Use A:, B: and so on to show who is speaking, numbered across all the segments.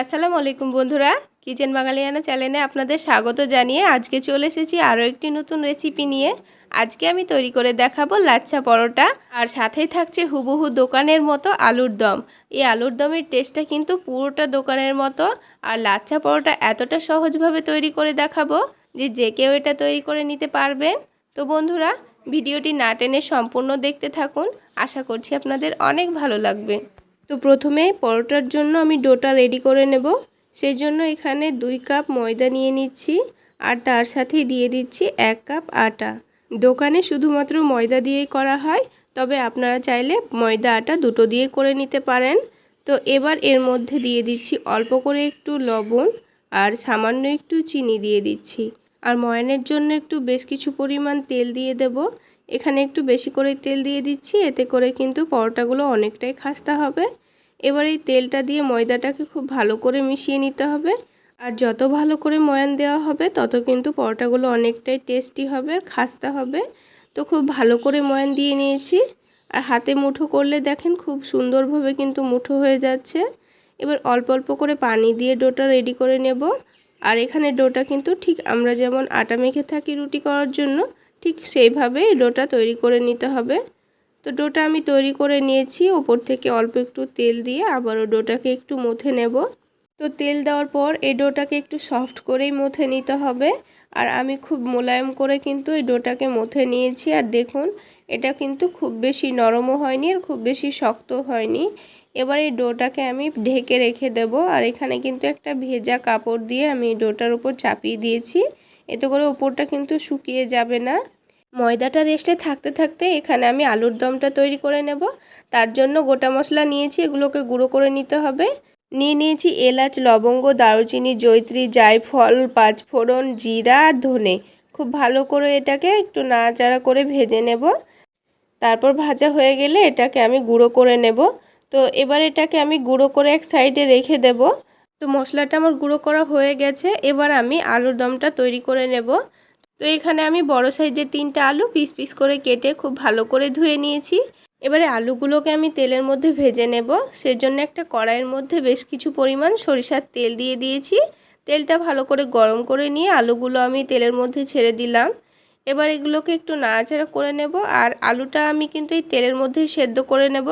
A: আসসালামু আলাইকুম বন্ধুরা। কিচেন বাঙালিয়ানা চ্যানেলে আপনাদের স্বাগত জানিয়ে আজকে চলে এসেছি আরও একটি নতুন রেসিপি নিয়ে। আজকে আমি তৈরি করে দেখাবো লাচ্ছা পরোটা আর সাথেই থাকছে হুবহু দোকানের মতো আলুর দম। এই আলুর দমের টেস্টটা কিন্তু পুরোটা দোকানের মতো। আর লাচ্ছা পরোটা এতটা সহজভাবে তৈরি করে দেখাবো যে যে কেউ এটা তৈরি করে নিতে পারবেন। তো বন্ধুরা, ভিডিওটি না টেনে সম্পূর্ণ দেখতে থাকুন। আশা করছি আপনাদের অনেক ভালো লাগবে। তো প্রথমে পরোটার জন্য আমি ডোটা রেডি করে নেব। সেই জন্য এখানে দুই কাপ ময়দা নিয়ে নিচ্ছি আর তার সাথেই দিয়ে দিচ্ছি এক কাপ আটা। দোকানে শুধুমাত্র ময়দা দিয়েই করা হয়, তবে আপনারা চাইলে ময়দা আটা দুটো দিয়ে করে নিতে পারেন। তো এবার এর মধ্যে দিয়ে দিচ্ছি অল্প করে একটু লবণ আর সামান্য একটু চিনি দিয়ে দিচ্ছি। আর ময়ানের জন্য একটু বেশ কিছু পরিমাণ তেল দিয়ে দেব। এখানে একটু বেশি করে তেল দিয়ে দিচ্ছি, এতে করে কিন্তু পরোটাগুলো অনেকটাই খাস্তা হবে। এবার এই তেলটা দিয়ে ময়দাটাকে খুব ভালো করে মিশিয়ে নিতে হবে। আর যত ভালো করে ময়ান দেওয়া হবে, তত কিন্তু পরোটাগুলো অনেকটাই টেস্টি হবে আর খাস্তা হবে। তো খুব ভালো করে ময়ান দিয়ে নিয়েছি। আর হাতে মুঠো করলে দেখেন খুব সুন্দরভাবে কিন্তু মুঠো হয়ে যাচ্ছে। এবার অল্প অল্প করে পানি দিয়ে ডোটা রেডি করে নেব। আর এখানে ডোটা কিন্তু ঠিক আমরা যেমন আটা মেখে থাকি রুটি করার জন্য ঠিক সেইভাবে ডোটা তৈরি করে নিতে হবে। তো ডোটা আমি তৈরি করে নিয়েছি, ওপর থেকে অল্প একটু তেল দিয়ে আবারও ডোটাকে একটু মুথে নেব। তো তেল দেওয়ার পর এই ডোটাকে একটু সফট করেই মুথে নিতে হবে। আর আমি খুব মোলায়েম করে কিন্তু এই ডোটাকে মুথে নিয়েছি। আর দেখুন, এটা কিন্তু খুব বেশি নরমও হয়নি আর খুব বেশি শক্ত হয়নি। এবার এই ডোটাকে আমি ঢেকে রেখে দেব। আর এখানে কিন্তু একটা ভেজা কাপড় দিয়ে আমি ডোটার উপর চাপিয়ে দিয়েছি। এতে করে ওপরটা কিন্তু শুকিয়ে যাবে না। ময়দাটা রেস্টে থাকতে থাকতে এখানে আমি আলুর দমটা তৈরি করে নেব। তার জন্য গোটা মশলা নিয়েছি, এগুলোকে গুঁড়ো করে নিতে হবে। নিয়ে নিয়েছি এলাচ, লবঙ্গ, দারুচিনি জৈত্রী জায়ফল, পাঁচফোড়ন, জিরা আর ধনে। খুব ভালো করে এটাকে একটু নাড়াচাড়া করে ভেজে নেব। তারপর ভাজা হয়ে গেলে এটাকে আমি গুঁড়ো করে নেব। তো এবার এটাকে আমি গুঁড়ো করে এক সাইডে রেখে দেব। তো মশলাটা আমার গুঁড়ো করা হয়ে গেছে। এবার আমি আলুর দমটা তৈরি করে নেব। তো এখানে আমি বড় সাইজের তিনটা আলু পিস পিস করে কেটে খুব ভালো করে ধুয়ে নিয়েছি। এবারে আলুগুলোকে আমি তেলের মধ্যে ভেজে নেব। সেজন্য একটা কড়াইয়ের মধ্যে বেশ কিছু পরিমাণ সরিষার তেল দিয়ে দিয়েছি। তেলটা ভালো করে গরম করে নিয়ে আলুগুলো আমি তেলের মধ্যে ছেড়ে দিলাম। এবার এগুলোকে একটু নাড়াচাড়া করে নেব। আর আলুটা আমি কিন্তু এই তেলের মধ্যেই সেদ্ধ করে নেব।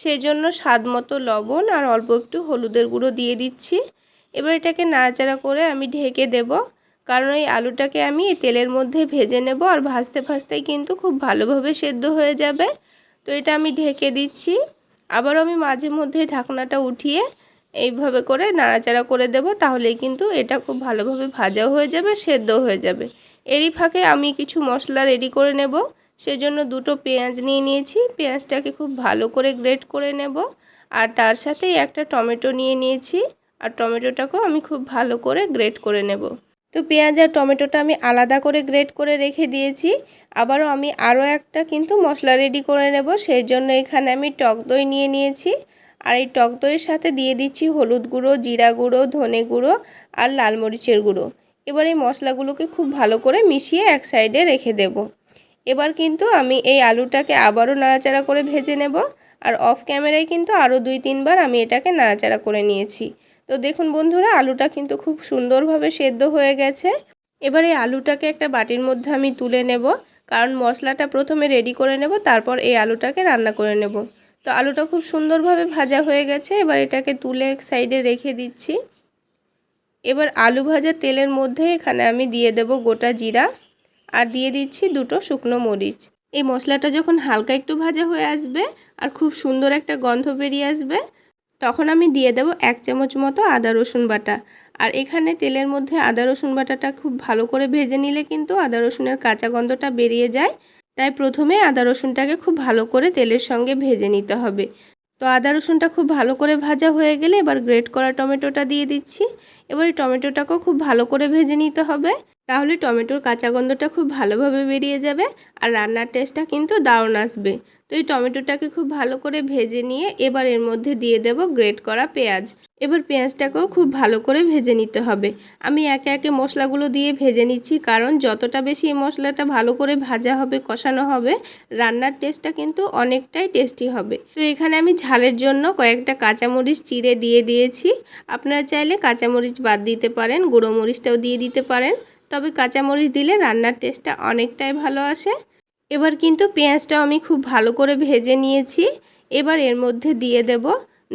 A: সেই জন্য স্বাদ মতো লবণ আর অল্প একটু হলুদের গুঁড়ো দিয়ে দিচ্ছি। এবার এটাকে নাড়াচাড়া করে আমি ঢেকে দেবো। কারণ এই আলুটাকে আমি তেলের মধ্যে ভেজে নেব আর ভাজতে ভাজতেই কিন্তু খুব ভালোভাবে সেদ্ধ হয়ে যাবে। তো এটা আমি ঢেকে দিচ্ছি। আবারও আমি মাঝে মধ্যে ঢাকনাটা উঠিয়ে এইভাবে করে নাড়াচাড়া করে দেব তাহলেই কিন্তু এটা খুব ভালোভাবে ভাজাও হয়ে যাবে সেদ্ধ হয়ে যাবে। এরই ফাঁকে আমি কিছু মশলা রেডি করে নেব। সেজন্য দুটো পেঁয়াজ নিয়ে নিয়েছি। পেঁয়াজটাকে খুব ভালো করে গ্রেট করে নেব। আর তার সাথেই একটা টমেটো নিয়ে নিয়েছি। আর টমেটোটাকেও আমি খুব ভালো করে গ্রেট করে নেব। তো পেঁয়াজ আর টমেটোটা আমি আলাদা করে গ্রেট করে রেখে দিয়েছি। আবারও আমি আরও একটা কিন্তু মশলা রেডি করে নেব। সেই জন্য এখানে আমি টক দই নিয়ে নিয়েছি। আর এই টক দইয়ের সাথে দিয়ে দিচ্ছি হলুদ গুঁড়ো, জিরা গুঁড়ো, ধনে গুঁড়ো আর লাল মরিচের গুঁড়ো। এবার এই মশলাগুলোকে খুব ভালো করে মিশিয়ে এক সাইডে রেখে দেব। এবার কিন্তু আমি এই আলুটাকে আবারও নাড়াচাড়া করে ভেজে নেব। আর অফ ক্যামেরায় কিন্তু আরও দুই, তিনবার আমি এটাকে নাড়াচাড়া করে নিয়েছি। তো দেখুন বন্ধুরা, আলুটা কিন্তু খুব সুন্দরভাবে সেদ্ধ হয়ে গেছে। এবার এই আলুটাকে একটা বাটির মধ্যে আমি তুলে নেব। কারণ মশলাটা প্রথমে রেডি করে নেব, তারপর এই আলুটাকে রান্না করে নেব। তো আলুটা খুব সুন্দরভাবে ভাজা হয়ে গেছে। এবার এটাকে তুলে এক সাইডে রেখে দিচ্ছি। এবার আলু ভাজা তেলের মধ্যে এখানে আমি দিয়ে দেব গোটা জিরা। আর দিয়ে দিচ্ছি দুটো শুকনো মরিচ। এই মশলাটা যখন হালকা একটু ভাজা হয়ে আসবে আর খুব সুন্দর একটা গন্ধ বেরিয়ে আসবে, তখন আমি দিয়ে দেব এক চামচ মতো আদা রসুন বাটা। আর এখানে তেলের মধ্যে আদা রসুন বাটাটা খুব ভালো করে ভেজে নিলে কিন্তু আদা রসুনের কাঁচা গন্ধটা বেরিয়ে যায়। তাই প্রথমে আদা রসুনটাকে খুব ভালো করে তেলের সঙ্গে ভেজে নিতে হবে। তো আদা রসুনটা খুব ভালো করে ভাজা হয়ে গেলে এবার গ্রেট করা টমেটোটা দিয়ে দিচ্ছি। এবার এই টমেটোটাকেও খুব ভালো করে ভেজে নিতে হবে। তাহলে টমেটোর কাঁচা গন্ধটা খুব ভালোভাবে বেরিয়ে যাবে আর রান্নার টেস্টটা কিন্তু দারুণ আসবে। তো এই টমেটোটাকে খুব ভালো করে ভেজে নিয়ে এবার এর মধ্যে দিয়ে দেব গ্রেট করা পেঁয়াজ। এবার পেঁয়াজটাকেও খুব ভালো করে ভেজে নিতে হবে। আমি একে একে মশলাগুলো দিয়ে ভেজে নিচ্ছি কারণ যতটা বেশি এই মশলাটা ভালো করে ভাজা হবে, কষানো হবে, রান্নার টেস্টটা কিন্তু অনেকটাই টেস্টি হবে। তো এখানে আমি ঝালের জন্য কয়েকটা কাঁচামরিচ চিড়ে দিয়ে দিয়েছি। আপনারা চাইলে কাঁচামরিচ বাদ দিতে পারেন, গুঁড়ো মরিচটাও দিয়ে দিতে পারেন। তবে কাঁচামরিচ দিলে রান্নার টেস্টটা অনেকটাই ভালো আসে। এবার কিন্তু পেঁয়াজটাও আমি খুব ভালো করে ভেজে নিয়েছি। এবার এর মধ্যে দিয়ে দেব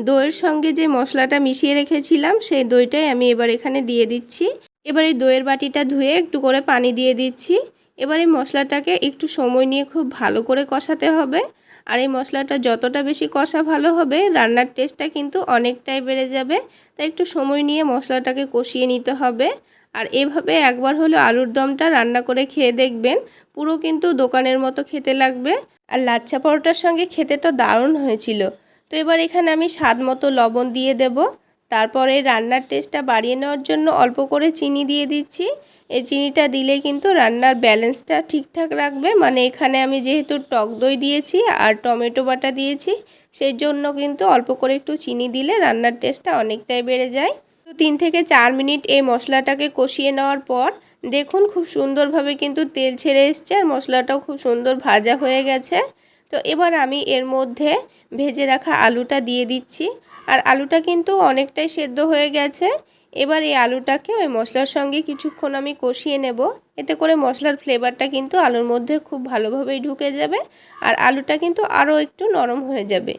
A: দইয়ের সঙ্গে যে মশলাটা মিশিয়ে রেখেছিলাম, সেই দইটাই আমি এবার এখানে দিয়ে দিচ্ছি। এবার এই দইয়ের বাটিটা ধুয়ে একটু করে পানি দিয়ে দিচ্ছি। এবার এই মশলাটাকে একটু সময় নিয়ে খুব ভালো করে কষাতে হবে। আর এই মশলাটা যতটা বেশি কষা ভালো হবে, রান্নার টেস্টটা কিন্তু অনেকটাই বেড়ে যাবে। তাই একটু সময় নিয়ে মশলাটাকে কষিয়ে নিতে হবে। আর এভাবে একবার হলো আলুর দমটা রান্না করে খেয়ে দেখবেন, পুরো কিন্তু দোকানের মতো খেতে লাগবে। আর লাচ্ছা পরোটার সঙ্গে খেতে তো দারুণ হয়েছিল। তো এবার এখানে আমি স্বাদ মতো লবণ দিয়ে দেব। তারপরে রান্নার টেস্টটা বাড়িয়ে নেওয়ার জন্য অল্প করে চিনি দিয়ে দিচ্ছি। এই চিনিটা দিলে কিন্তু রান্নার ব্যালেন্সটা ঠিকঠাক রাখবে। মানে এখানে আমি যেহেতু টক দই দিয়েছি আর টমেটো বাটা দিয়েছি, সেই জন্য কিন্তু অল্প করে একটু চিনি দিলে রান্নার টেস্টটা অনেকটাই বেড়ে যায়। তো তিন থেকে চার মিনিট এই মশলাটাকে কষিয়ে নেওয়ার পর দেখুন খুব সুন্দরভাবে কিন্তু তেল ছেড়ে এসছে আর মশলাটাও খুব সুন্দর ভাজা হয়ে গেছে। তো এবার আমি এর মধ্যে ভেজে রাখা আলুটা দিয়ে দিচ্ছি। আর আলুটা কিন্তু অনেকটাই সেদ্ধ হয়ে গেছে। এবার এই আলুটাকে ওই মশলার সঙ্গে কিছুক্ষণ আমি কষিয়ে নেব। এতে করে মশলার ফ্লেভারটা কিন্তু আলুর মধ্যে খুব ভালোভাবেই ঢুকে যাবে আর আলুটা কিন্তু আরও একটু নরম হয়ে যাবে।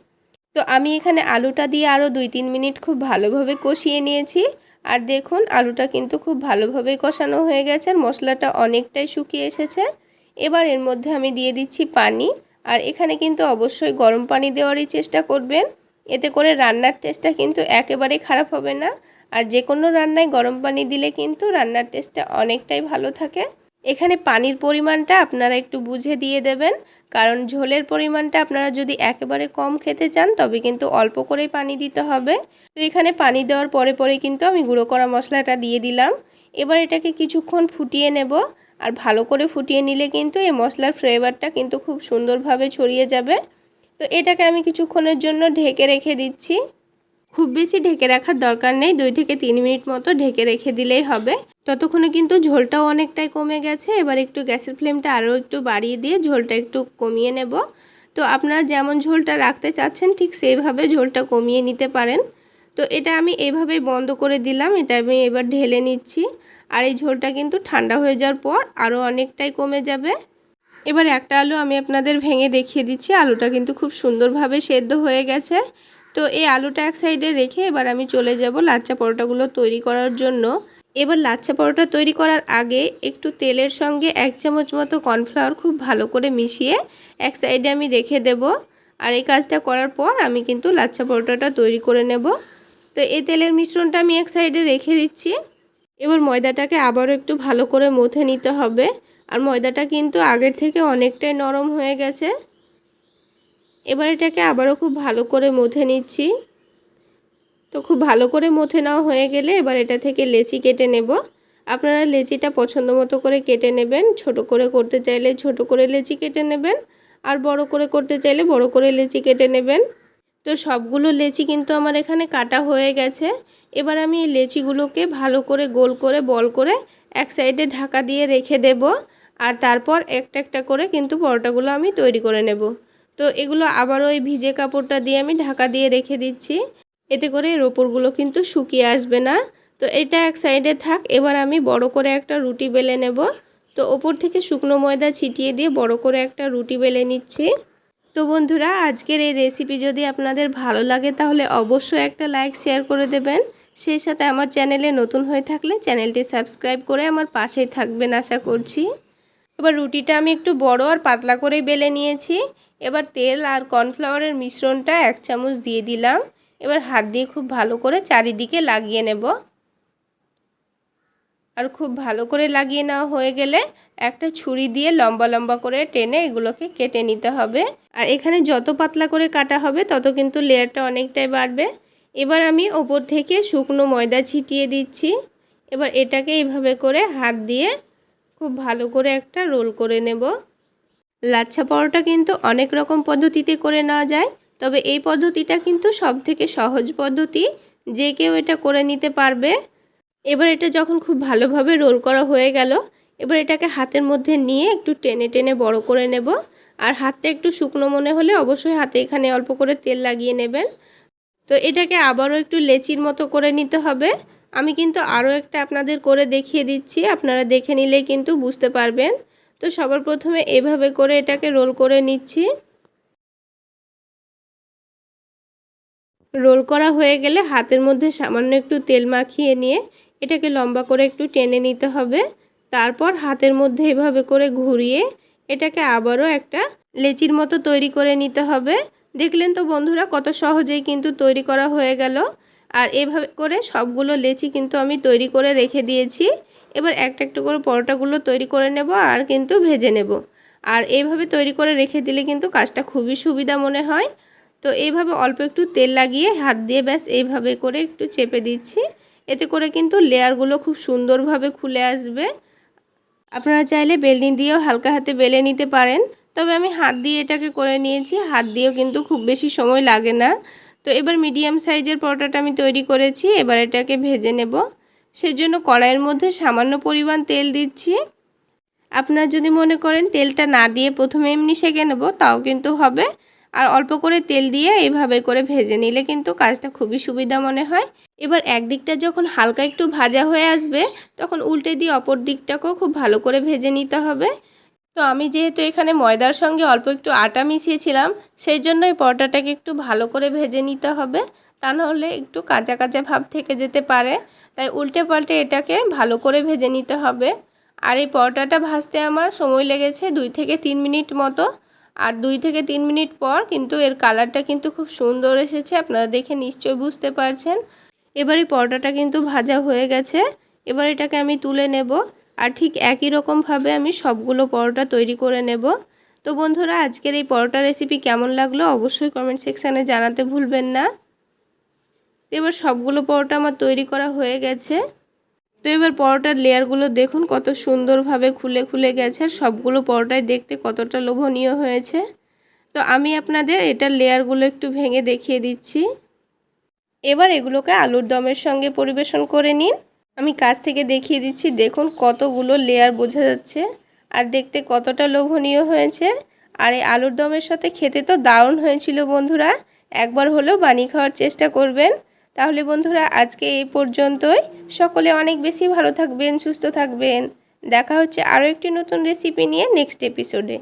A: তো আমি এখানে আলুটা দিয়ে আরও দুই তিন মিনিট খুব ভালোভাবে কষিয়ে নিয়েছি। আর দেখুন, আলুটা কিন্তু খুব ভালোভাবে কষানো হয়ে গেছে আর মশলাটা অনেকটাই শুকিয়ে এসেছে। এবার এর মধ্যে আমি দিয়ে দিচ্ছি পানি। আর এখানে কিন্তু অবশ্যই গরম পানি দেওয়ারই চেষ্টা করবেন। এতে করে রান্নার টেস্টটা কিন্তু একেবারে খারাপ হবে না। আর যে কোনো রান্নায় গরম পানি দিলে কিন্তু রান্নার টেস্টটা অনেকটাই ভালো থাকে। এখানে পানির পরিমাণটা আপনারা একটু বুঝে দিয়ে দেবেন। কারণ ঝোলের পরিমাণটা আপনারা যদি একেবারে কম খেতে চান, তবে কিন্তু অল্প করেই পানি দিতে হবে। তো এখানে পানি দেওয়ার পরে পরে কিন্তু আমি গুঁড়ো করা মশলাটা দিয়ে দিলাম। এবার এটাকে কিছুক্ষণ ফুটিয়ে নেব। আর ভালো করে ফুটিয়ে নিলে কিন্তু এই মশলার ফ্লেভারটা কিন্তু খুব সুন্দরভাবে ছড়িয়ে যাবে। তো এটাকে আমি কিছুক্ষণের জন্য ঢেকে রেখে দিচ্ছি। খুব বেশি ঢেকে রাখার দরকার নেই, দুই থেকে তিন মিনিট মতো ঢেকে রেখে দিলেই হবে। ততক্ষণে কিন্তু ঝোলটাও অনেকটাই কমে গেছে, এবার একটু গ্যাসের ফ্লেমটা আরও একটু বাড়িয়ে দিয়ে ঝোলটা একটু কমিয়ে নেব। তো আপনারা যেমন ঝোলটা রাখতে চাচ্ছেন, ঠিক সেইভাবে ঝোলটা কমিয়ে নিতে পারেন। তো এটা আমি এভাবেই বন্ধ করে দিলাম, এটা আমি এবার ঢেলে নিচ্ছি। আর এই ঝোলটা কিন্তু ঠান্ডা হয়ে যাওয়ার পর আরও অনেকটাই কমে যাবে। এবার একটা আলু আমি আপনাদের ভেঙে দেখিয়ে দিচ্ছি, আলুটা কিন্তু খুব সুন্দরভাবে সেদ্ধ হয়ে গেছে। তো এই আলুটা এক সাইডে রেখে এবার আমি চলে যাব লাচ্চা পরোটাগুলো তৈরি করার জন্য। এবার লাচ্ছা পরোটা তৈরি করার আগে একটু তেলের সঙ্গে এক চামচ মতো কর্নফ্লাওয়ার খুব ভালো করে মিশিয়ে এক সাইডে আমি রেখে দেব। আর এই কাজটা করার পর আমি কিন্তু লাচ্ছা পরোটাটা তৈরি করে নেব। তো এই তেলের মিশ্রণটা আমি এক সাইডে রেখে দিচ্ছি। এবার ময়দাটাকে আবারও একটু ভালো করে মথে নিতে হবে। আর ময়দাটা কিন্তু আগের থেকে অনেকটাই নরম হয়ে গেছে। এবার এটাকে আবারও খুব ভালো করে মথে নিচ্ছি। তো খুব ভালো করে মথে নেওয়া হয়ে গেলে এবার এটা থেকে লেচি কেটে নেব। আপনারা লেচিটা পছন্দ মতো করে কেটে নেবেন। ছোট করে করতে চাইলে ছোট করে লেচি কেটে নেবেন আর বড় করে করতে চাইলে বড় করে লেচি কেটে নেবেন। তো সবগুলো লেচি কিন্তু আমার এখানে কাটা হয়ে গেছে। এবার আমি এই লেচিগুলোকে ভালো করে গোল করে, বল করে এক সাইডে ঢাকা দিয়ে রেখে দেব। আর তারপর একটা একটা করে কিন্তু পরোটাগুলো আমি তৈরি করে নেব। তো এগুলো আবারও ওই ভিজে কাপড়টা দিয়ে আমি ঢাকা দিয়ে রেখে দিচ্ছি। এতে করে এর ওপরগুলো কিন্তু শুকিয়ে আসবে না। তো এটা এক সাইডে থাক, এবার আমি বড় করে একটা রুটি বেলে নেব। তো ওপর থেকে শুকনো ময়দা ছিটিয়ে দিয়ে বড় করে একটা রুটি বেলে নিচ্ছি। তো বন্ধুরা, আজকের এই রেসিপি যদি আপনাদের ভালো লাগে, তাহলে অবশ্যই একটা লাইক শেয়ার করে দেবেন। সেই সাথে আমার চ্যানেলে নতুন হয়ে থাকলে চ্যানেলটি সাবস্ক্রাইব করে আমার পাশেই থাকবেন, আশা করছি। এবার রুটিটা আমি একটু বড় আর পাতলা করেই বেলে নিয়েছি। এবার তেল আর কর্নফ্লাওয়ারের মিশ্রণটা এক চামচ দিয়ে দিলাম। এবার হাত দিয়ে খুব ভালো করে চারিদিকে লাগিয়ে নেব। আর খুব ভালো করে লাগিয়ে নেওয়া হয়ে গেলে একটা ছুরি দিয়ে লম্বা লম্বা করে টেনে এগুলোকে কেটে নিতে হবে। আর এখানে যত পাতলা করে কাটা হবে, তত কিন্তু লেয়ারটা অনেকটাই বাড়বে। এবার আমি ওপর থেকে শুকনো ময়দা ছিটিয়ে দিচ্ছি। এবার এটাকে এইভাবে করে হাত দিয়ে খুব ভালো করে একটা রোল করে নেব। লাচ্ছা পরোটা কিন্তু অনেক রকম পদ্ধতিতে করে নেওয়া যায়, তবে এই পদ্ধতিটা কিন্তু সব থেকে সহজ পদ্ধতি, যে কেউ এটা করে নিতে পারবে। এবার এটা যখন খুব ভালোভাবে রোল করা হয়ে গেল, এবার এটাকে হাতের মধ্যে নিয়ে একটু টেনে টেনে বড় করে নেব। আর হাতটা একটু শুকনো মনে হলে অবশ্যই হাতে এখানে অল্প করে তেল লাগিয়ে নেবেন। তো এটাকে আবারও একটু লেচির মতো করে নিতে হবে। আমি কিন্তু আরও একটা আপনাদের করে দেখিয়ে দিচ্ছি। আপনারা দেখে নিলেই কিন্তু বুঝতে পারবেন। তো সবার প্রথমে এভাবে করে এটাকে রোল করে নিচ্ছি। রোল করা হয়ে গেলে হাতের মধ্যে সামান্য একটু তেল মাখিয়ে নিয়ে এটাকে লম্বা করে একটু টেনে নিতে হবে। তারপর হাতের মধ্যে এভাবে করে ঘুরিয়ে এটাকে আবারও একটা লেচির মতো তৈরি করে নিতে হবে। দেখলেন তো বন্ধুরা কত সহজেই কিন্তু তৈরি করা হয়ে গেল। আর এভাবে করে সবগুলো লেচি কিন্তু আমি তৈরি করে রেখে দিয়েছি। এবার একটা একটা করে পরোটাগুলো তৈরি করে নেব আর কিন্তু ভেজে নেব। আর এইভাবে তৈরি করে রেখে দিলে কিন্তু কাজটা খুবই সুবিধা মনে হয়। তো এইভাবে অল্প একটু তেল লাগিয়ে হাত দিয়ে ব্যাস এইভাবে করে একটু চেপে দিচ্ছি। এতে করে কিন্তু লেয়ারগুলো খুব সুন্দরভাবে খুলে আসবে। আপনারা চাইলে বেলনি দিয়েও হালকা হাতে বেলে নিতে পারেন। তবে আমি হাত দিয়ে এটাকে করে নিয়েছি। হাত দিয়েও কিন্তু খুব বেশি সময় লাগে না। তো এবার মিডিয়াম সাইজের পরোটাটা আমি তৈরি করেছি, এবার এটাকে ভেজে নেব। সেজন্য কড়াইয়ের মধ্যে সামান্য পরিমাণ তেল দিচ্ছি। আপনারা যদি মনে করেন তেলটা না দিয়ে প্রথমে এমনি সেঁকে নেব, তাও কিন্তু হবে। আর অল্প করে তেল দিয়ে এইভাবে করে ভেজে নিলে কিন্তু কাজটা খুবই সুবিধা মনে হয়। এবার একদিকটা যখন হালকা একটু ভাজা হয়ে আসবে, তখন উল্টে দিয়ে অপর দিকটাকেও খুব ভালো করে ভেজে নিতে হবে। তো আমি যেহেতু এখানে ময়দার সঙ্গে অল্প একটু আটা মিশিয়েছিলাম, সেই জন্য এই পরোটাটাকে একটু ভালো করে ভেজে নিতে হবে। তা নাহলে একটু কাঁচা কাঁচা ভাব থেকে যেতে পারে। তাই উল্টে পাল্টে এটাকে ভালো করে ভেজে নিতে হবে। আর এই পরোটাটা ভাজতে আমার সময় লেগেছে দুই থেকে তিন মিনিট মতো। আর দুই থেকে তিন মিনিট পর কিন্তু এর কালারটা কিন্তু খুব সুন্দর এসেছে, আপনারা দেখে নিশ্চয়ই বুঝতে পারছেন। এবার এই পরোটাটা কিন্তু ভাজা হয়ে গেছে। এবার এটাকে আমি তুলে নেব। আর ঠিক একই রকমভাবে আমি সবগুলো পরোটা তৈরি করে নেব। তো বন্ধুরা, আজকের এই পরোটা রেসিপি কেমন লাগল অবশ্যই কমেন্ট সেকশানে জানাতে ভুলবেন না। তো এবার সবগুলো পরোটা আমার তৈরি করা হয়ে গেছে। তো এবার পরোটার লেয়ারগুলো দেখুন কত সুন্দরভাবে খুলে খুলে গেছে আর সবগুলো পরোটাই দেখতে কতটা লোভনীয় হয়েছে। তো আমি আপনাদের এটার লেয়ারগুলো একটু ভেঙে দেখিয়ে দিচ্ছি। এবার এগুলোকে আলুর দমের সঙ্গে পরিবেশন করে নিন। আমি কাছ থেকে দেখিয়ে দিচ্ছি, দেখুন কতগুলো লেয়ার বোঝা যাচ্ছে। আর দেখতে কতটা লোভনীয় হয়েছে। আর এই আলুর দমের সাথে খেতে তো দারুণ হয়েছিল বন্ধুরা। একবার হলেও বানিয়ে খাওয়ার চেষ্টা করবেন। তাহলে বন্ধুরা, আজকে এই পর্যন্তই। সকলে অনেক বেশি ভালো থাকবেন, সুস্থ থাকবেন। দেখা হচ্ছে আরও একটি নতুন রেসিপি নিয়ে নেক্সট এপিসোডে